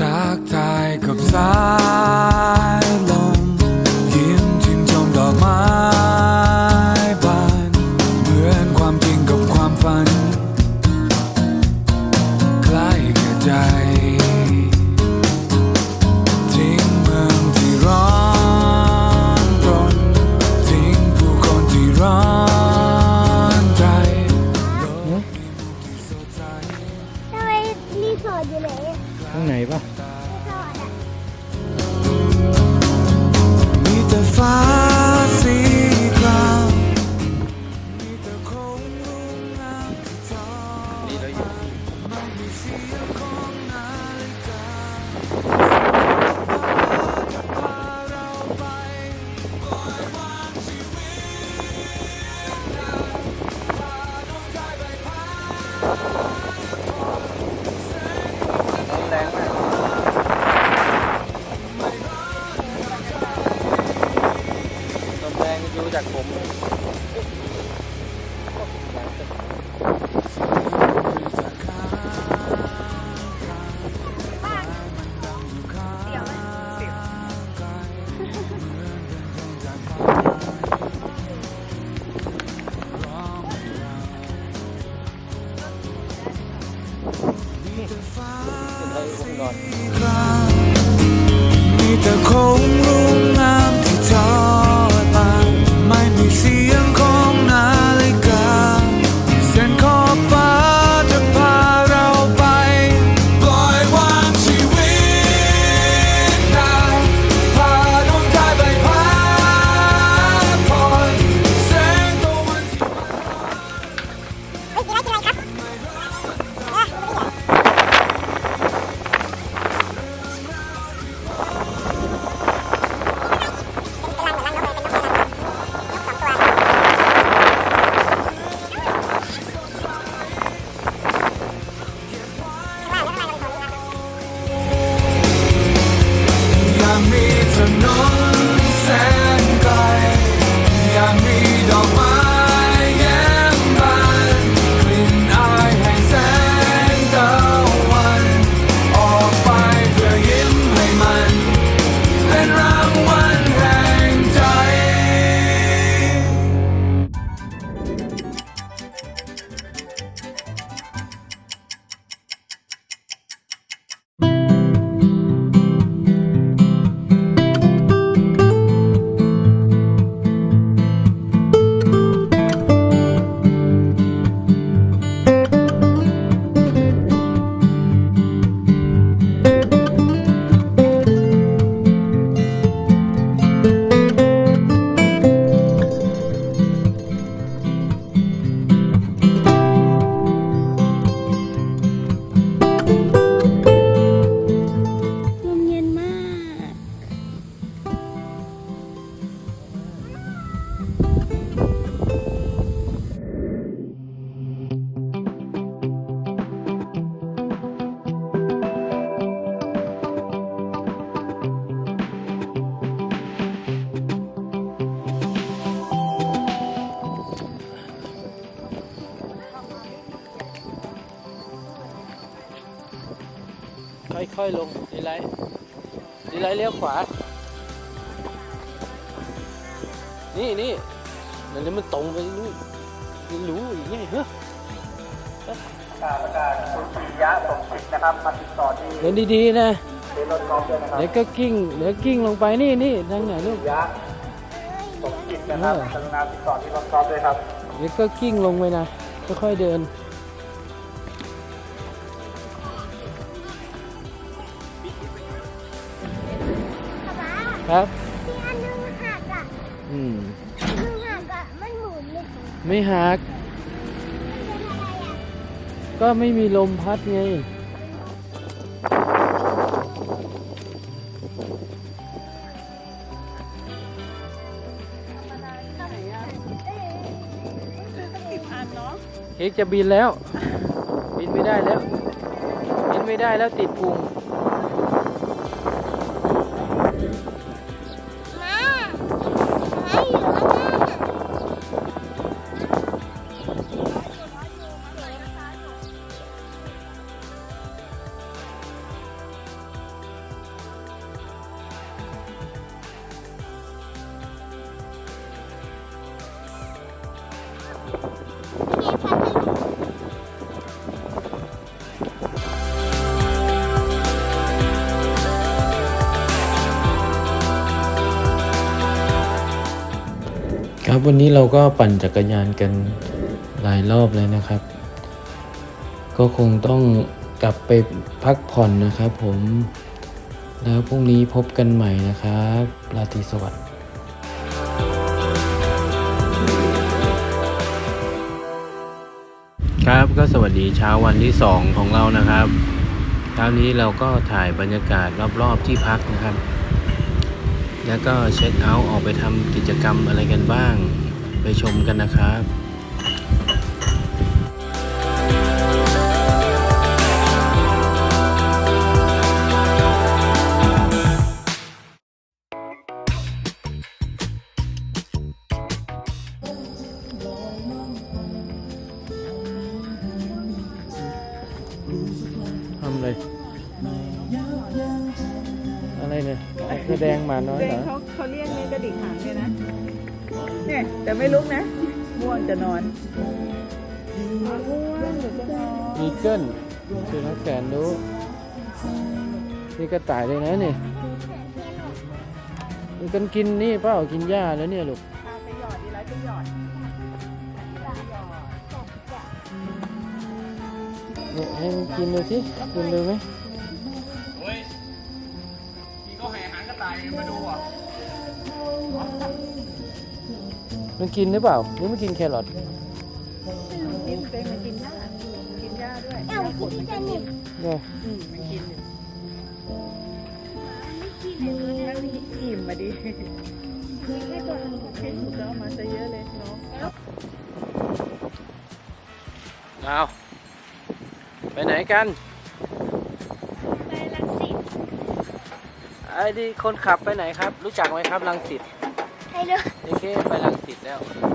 ทักทายกับสายลมยิ้มชื่นชมดอกไม้บานเหมือนความจริงกับความฝัน ใกล้แค่ใจ ทิ้งเมืองที่ร้อนรนทิ้งผู้คนที่ร้อนใจโลกมีมุมที่สดใส ทำไมรีสอร์ทอยู่ไหนอะ ข้างไหนปะรีสอร์ทอะมีแต่ฟ้าสีครามมีแต่โค้งลุ่มน้ำที่ทอดนี่เราอยู่ไไรวงนอน ค่อยๆลงดีไลท์ดีไลท์เลี้ยวขวา นี่นี่เดี๋ยวนี้มันตรงไปนู่นไม่รู้อีกไงเฮ้ยการประกาศคุณปิยะสมจิตนะครับมาติดต่อที่เดินดีๆนะเทรถกอล์ฟด้วยนะครับเดี๋ยวก็กิ้งเดี๋ยวกิ้งลงไปนี่นี่ทางไหนลูกปิยะสมจิตนะครับเออกรุณาติดต่อที่รถกอล์ฟด้วยครับเดี๋ยวก็กิ้งลงไปนะค่อยๆเดิน ครับที่อันนึงหักอะอืมอันนึงหักอะมันหมุนเลยไม่หักมันเป็นอะไรอะก็ไม่มีลมพัดไงเค้กจะบินแล้ว บินไม่ได้แล้ว บินไม่ได้แล้วติดพุง ครับวันนี้เราก็ปั่นจักรยานกันหลายรอบเลยนะครับ ก็คงต้องกลับไปพักผ่อนนะครับผม แล้วพรุ่งนี้พบกันใหม่นะครับราตรีสวัสดิ์ครับก็สวัสดีเช้าวันที่ 2 ของเรานะครับเช้านี้เราก็ถ่ายบรรยากาศรอบๆที่พักนะครับ แล้วก็เช็คเอาท์ออกไปทำกิจกรรมอะไรกันบ้าง ไปชมกันนะครับทำเลยอะไร เนี่ยแสดงหมาน้อยเด็เหรกอเขาเขาเรียกเนี่ยกระดิกหางเนี่ยนะเนี่ยแต่ไม่ลุกนะง่วงจะนอนง่วงเดี๋ยวจะนอนมีเกิลคือนักแสนรู้นี่กระต่ายเลยนะนี่มันกันกินนี่เปล่ากินหญ้าแล้วเนี่ยลูกเอาไปหยอดดีแล้วไปหยอดเนี่ยให้มันกินดูสิกินดูไหม มาดูอะมันกินหรือเปล่าหรือมันกินแครอทกินเป็นมันกินหญ้ากินหญ้าด้วยเอ้าคุณที่จะหนิบเนี่ยอืมมันกินอยู่มันอิ่มมาดิให้ตัวมันคิดถูกแล้วเอามาซะเยอะเลยเนาะเอาไปไหนกัน ไปลังสิต ไอ้ดีคนขับไปไหนครับ รู้จักไหมครับลังสิตให้เลือกโอเคไปลังสิตแล้วไ